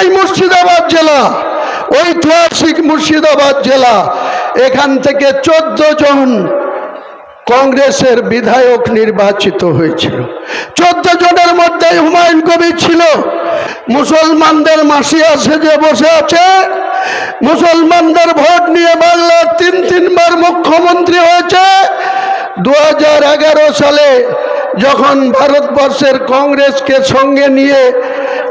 এই মুর্শিদাবাদ জেলা ঐতিহাসিক মুর্শিদাবাদ জেলা। এখান থেকে চোদ্দ জন কংগ্রেসের বিধায়ক নির্বাচিত হয়েছিল। চোদ্দ জনের মধ্যে হুমায়ুন কবির ছিল। মুসলমানদের মাসিয়া সেজে বসে আছে। মুসলমানদের ভোট নিয়ে বাংলার তিন, তিনবার মুখ্যমন্ত্রী হয়েছে। দু হাজার এগারো সালে যখন ভারতবর্ষের কংগ্রেসকে সঙ্গে নিয়ে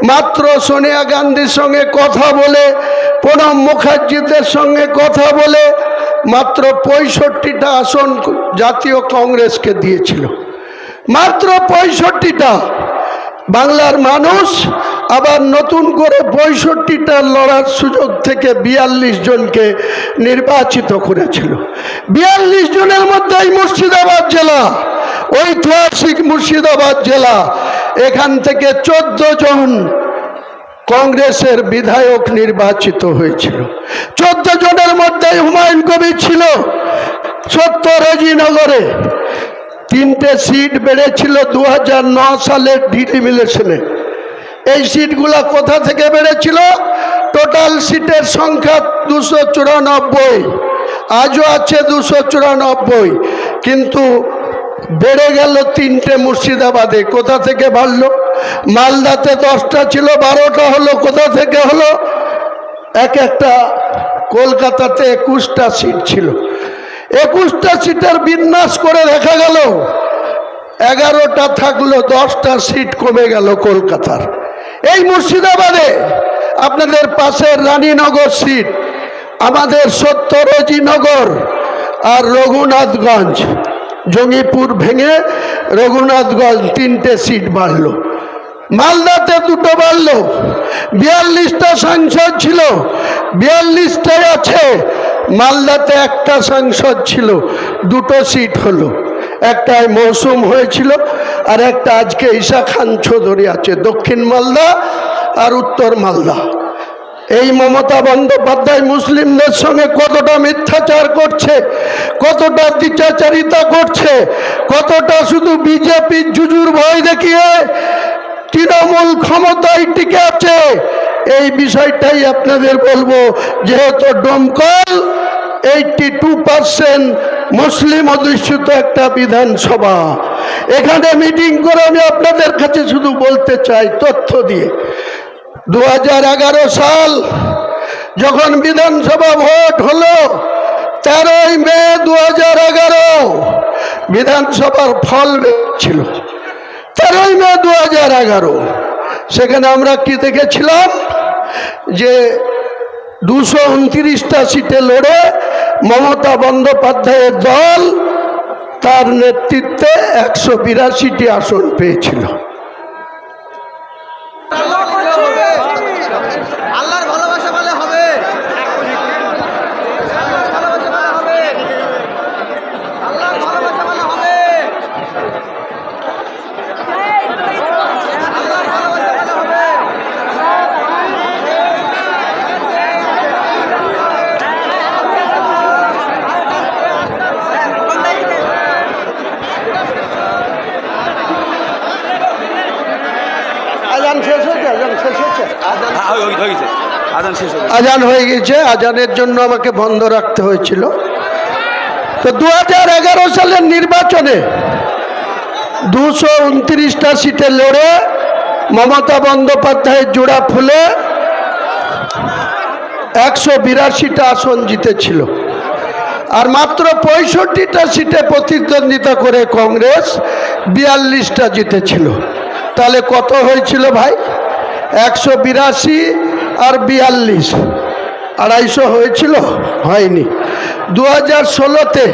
মাত্র সোনিয়া গান্ধীর সঙ্গে কথা বলে, প্রণব মুখার্জিদের সঙ্গে কথা বলে, মাত্র পঁয়ষট্টিটা আসন জাতীয় কংগ্রেসকে দিয়েছিল। মাত্র পঁয়ষট্টিটা। বাংলার মানুষ আবার নতুন করে পঁয়ষট্টিটা লড়ার সুযোগ থেকে বিয়াল্লিশ জনকে নির্বাচিত করেছিল। বিয়াল্লিশ জনের মধ্যে এই মুর্শিদাবাদ জেলা। ঐতিহাসিক মুর্শিদাবাদ জেলা। এখান থেকে চোদ্দ জন কংগ্রেসের বিধায়ক নির্বাচিত হয়েছিল। চোদ্দ জনের মধ্যে হুমায়ুন কবির ছিল সত্তর নগরে তিনটে সিট বেড়েছিল দু হাজার ন সালের ডিলিমিলেশনে এই সিটগুলা কোথা থেকে বেড়েছিল? টোটাল সিটের সংখ্যা দুশো চুরানব্বই। আজও আছে দুশো চুরানব্বই। কিন্তু বেড়ে গেল তিনটে মুর্শিদাবাদে। কোথা থেকে বাড়লো? মালদাতে দশটা ছিল, বারোটা হলো। কোথা থেকে হলো? এক একটা কলকাতাতে একুশটা সিট ছিল। একুশটা সিটের বিন্যাস করে দেখা গেল, এগারোটা থাকল, দশটা সিট কমে গেল কলকাতার। এই মুর্শিদাবাদে আপনাদের পাশের রানীনগর সিট, আমাদের সত্যরজিনগর আর রঘুনাথগঞ্জ। জঙ্গিপুর ভেঙে রঘুনাথগঞ্জ তিনটে সিট বাড়লো। মালদাতে দুটো বাড়লো। বিয়াল্লিশটা সাংসদ ছিল। বিয়াল্লিশটাই আছে। মালদাতে একটা সাংসদ ছিল। দুটো সিট হলো। একটাই মৌসুম হয়েছিল আর একটা আজকে ঈশা খান চৌধুরী আছে। দক্ষিণ মালদা আর উত্তর মালদা। এই মমতা বন্দ্যোপাধ্যায় মুসলিমদের সঙ্গে কতটা মিথ্যাচার করছে, কতটা দ্বিচাচারিতা করছে, কতটা শুধু বিজেপির জুজুর ভয় দেখিয়ে তৃণমূল ক্ষমতায় টিকে আছে, এই বিষয়টাই আপনাদের বলব। যেহেতু ডমকল এইটি টু পার্সেন্ট মুসলিম অধিষ্ঠিত একটা বিধানসভা, এখানে মিটিং করে আমি আপনাদের কাছে শুধু বলতে চাই তথ্য দিয়ে। দু হাজার এগারো সাল যখন বিধানসভা ভোট হলো, তেরোই মে দু হাজার এগারো বিধানসভার ফল ছিল তেরোই মে দু হাজার এগারো, সেখানে আমরা কি দেখেছিলাম? যে দুশো উনত্রিশটা সিটে লড়ে মমতা বন্দ্যোপাধ্যায়ের দল তার নেতৃত্বে একশো বিরাশিটি আসন পেয়েছিল আল্লাহর ভালোবাসা বলে হবে ভালোবাসা বলে হবে আল্লাহর ভালোবাসা বলে হবে আল্লাহর ভালোবাসা বলে হবে আজান শেষ হয়েছে আজান শেষ হয়েছে হ্যাঁ, ওই হয়ে গেছে আজান হয়ে গেছে। আজানের জন্য আমাকে বন্ধ রাখতে হয়েছিল। তো দু হাজার এগারো সালের নির্বাচনে দুশো উনত্রিশটা সিটে লড়ে মমতা বন্দ্যোপাধ্যায়ের জোড়া ফুলে একশো বিরাশিটা আসন জিতেছিল। আর মাত্র পঁয়ষট্টিটা সিটে প্রতিদ্বন্দ্বিতা করে কংগ্রেস বিয়াল্লিশটা জিতেছিল। তাহলে কত হয়েছিল ভাই? একশো বিরাশি আর বিয়াল্লিশ। আড়াইশো হয়েছিল? হয়নি। দু হাজার ষোলোতে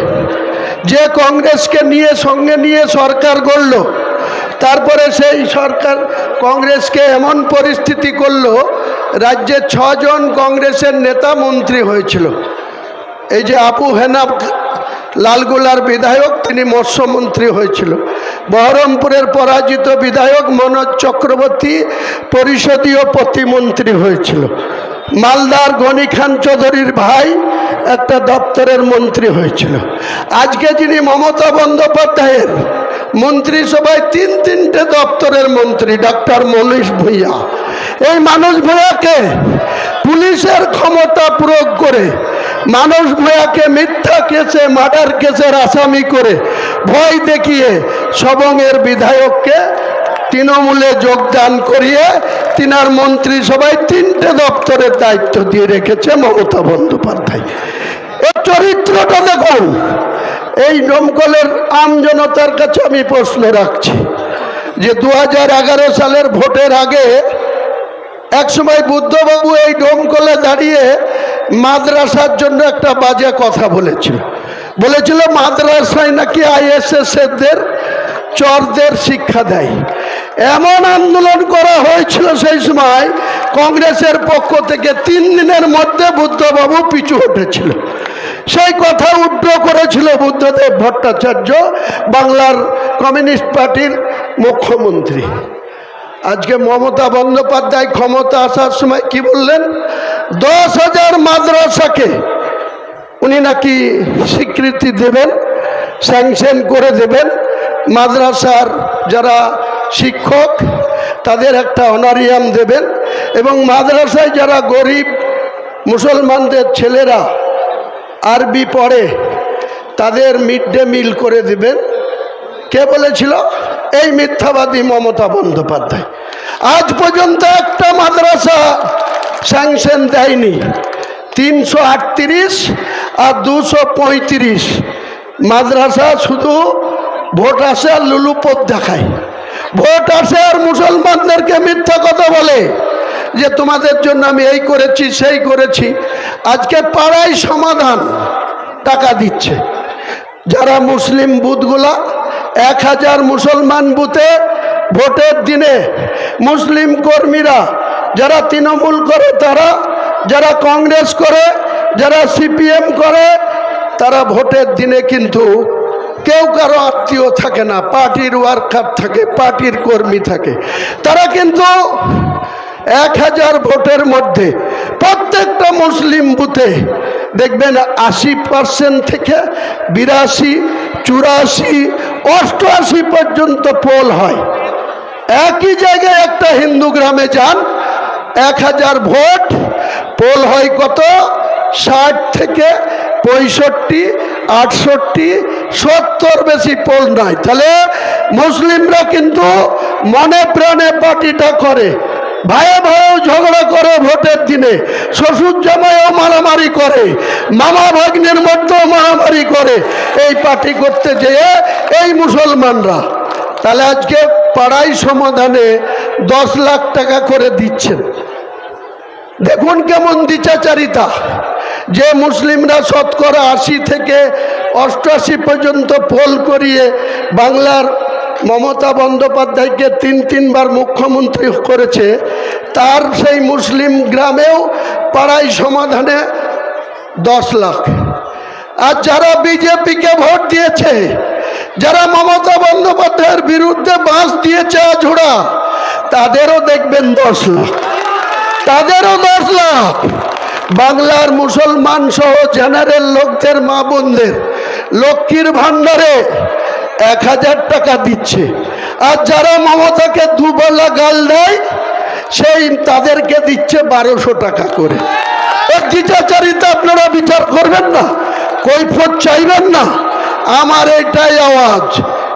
যে কংগ্রেসকে নিয়ে, সঙ্গে নিয়ে সরকার গড়ল, তারপরে সেই সরকার কংগ্রেসকে এমন পরিস্থিতি করল, রাজ্যে ছজন কংগ্রেসের নেতা মন্ত্রী হয়েছিল। এই যে আপু হেনা লালগোলার বিধায়ক তিনি মৎস্যমন্ত্রী হয়েছিল। বহরমপুরের পরাজিত বিধায়ক মনোজ চক্রবর্তী পরিষদীয় প্রতিমন্ত্রী হয়েছিল। মালদার গনি খান চৌধুরীর ভাই একটা দপ্তরের মন্ত্রী হয়েছিল। আজকে যিনি মমতা বন্দ্যোপাধ্যায়ের মন্ত্রিসভায় তিন তিনটে দপ্তরের মন্ত্রী ডাক্তার মনীষ ভূঁইয়া। এই মানুষ ভূঁইয়াকে ক্ষমতা প্রয়োগ করে, মানুষ ভূঁইয়াকে মিথ্যা কেসে, মার্ডার কেসের আসামি করে, ভয় দেখিয়ে সবংয়ের বিধায়ককে তৃণমূলে যোগদান করিয়ে তিনার মন্ত্রিসভায় তিনটে দপ্তরের দায়িত্ব দিয়ে রেখেছে মমতা বন্দ্যোপাধ্যায়। এর চরিত্রটা দেখুন। এই দমকলের আম জনতার কাছে আমি প্রশ্ন রাখছি যে দু হাজার এগারো সালের ভোটের আগে একসময় বুদ্ধবাবু এই ডোমকলে দাঁড়িয়ে মাদ্রাসার জন্য একটা বাজে কথা বলেছিল। বলেছিল, মাদ্রাসায় নাকি আইএসএসদের চরদের শিক্ষা দেয়। এমন আন্দোলন করা হয়েছিল সেই সময় কংগ্রেসের পক্ষ থেকে। তিন দিনের মধ্যে বুদ্ধবাবু পিছু উঠেছিল সেই কথা উড্র করেছিল বুদ্ধদেব ভট্টাচার্য, বাংলার কমিউনিস্ট পার্টির মুখ্যমন্ত্রী। আজকে মমতা বন্দ্যোপাধ্যায় ক্ষমতা আসার সময় কি বললেন? দশ হাজার মাদ্রাসাকে উনি নাকি স্বীকৃতি দেবেন, স্যাংশন করে দেবেন। মাদ্রাসার যারা শিক্ষক, তাদের একটা অনারিয়াম দেবেন এবং মাদ্রাসায় যারা গরিব মুসলমানদের ছেলেরা আরবি পড়ে, তাদের মিড ডে মিল করে দেবেন। কে বলেছিল? এই মিথ্যাবাদী মমতা বন্দ্যোপাধ্যায়। আজ পর্যন্ত একটা মাদ্রাসা স্যাংশন দেয়নি। তিনশো আটত্রিশ আর দুশো পঁয়ত্রিশ। মাদ্রাসা শুধু ভোট আসে আর লুলুপথ দেখায়। ভোট আসে আর মুসলমানদেরকে মিথ্যা কথা বলে যে তোমাদের জন্য আমি এই করেছি, সেই করেছি। আজকে পাড়ায় সমাধান টাকা দিচ্ছে। যারা মুসলিম বুথগুলা এক হাজার মুসলমান বুথে ভোটের দিনে মুসলিম কর্মীরা, যারা তৃণমূল করে তারা, যারা কংগ্রেস করে, যারা সিপিএম করে, তারা ভোটের দিনে কিন্তু কেউ কারও আত্মীয় থাকে না, পার্টির ওয়ার্কার থাকে, পার্টির কর্মী থাকে। তারা কিন্তু এক হাজার ভোটের মধ্যে প্রত্যেকটা মুসলিম বুথে দেখবেন আশি পার্সেন্ট থেকে বিরাশি চুরাশি, অষ্টআশি পর্যন্ত পোল হয়। একই জায়গায় একটা হিন্দু গ্রামে যান, এক হাজার ভোট, পোল হয় কত? ষাট থেকে পঁয়ষট্টি, আটষট্টি, সত্তর বেশি পোল নয় তাহলে মুসলিমরা কিন্তু মনে প্রাণে পার্টিটা করে। ভাইয়ে ভাইয়েও ঝগড়া করে ভোটের দিনে শ্বশুর জামাইও মারামারি করে, মামা ভাগ্নের মধ্যেও মারামারি করে, এই পার্টি করতে যেয়ে এই মুসলমানরা। তাহলে আজকে পাড়াই সমাধানে দশ লাখ টাকা করে দিচ্ছেন। দেখুন কেমন দিচাচারিতা যে মুসলিমরা শতকরা আশি থেকে অষ্টআশি পর্যন্ত পোল করিয়ে বাংলার মমতা বন্দ্যোপাধ্যায়কে তিন তিনবার মুখ্যমন্ত্রী করেছে, তার সেই মুসলিম গ্রামেও পাড়াই সমাধানে দশ লাখ। আর যারা বিজেপিকে ভোট দিয়েছে, যারা মমতা বন্দ্যোপাধ্যায়ের বিরুদ্ধে বাঁশ দিয়েছে আঝোড়া তাদেরও দেখবেন দশ লাখ। তাদেরও দশ লাখ। বাংলার মুসলমান সহ জেনারেল লোকদের মা বোনদের, লক্ষ্মীর ভাণ্ডারে এক হাজার টাকা দিচ্ছে। আর যারা মমতাকে দুবেলা গাল দেয়, সেই তাদেরকে দিচ্ছে বারোশো টাকা করে। দ্বিচাচারিতা আপনারা বিচার করবেন না, কৈফত চাইবেন না। আমার এটাই আওয়াজ।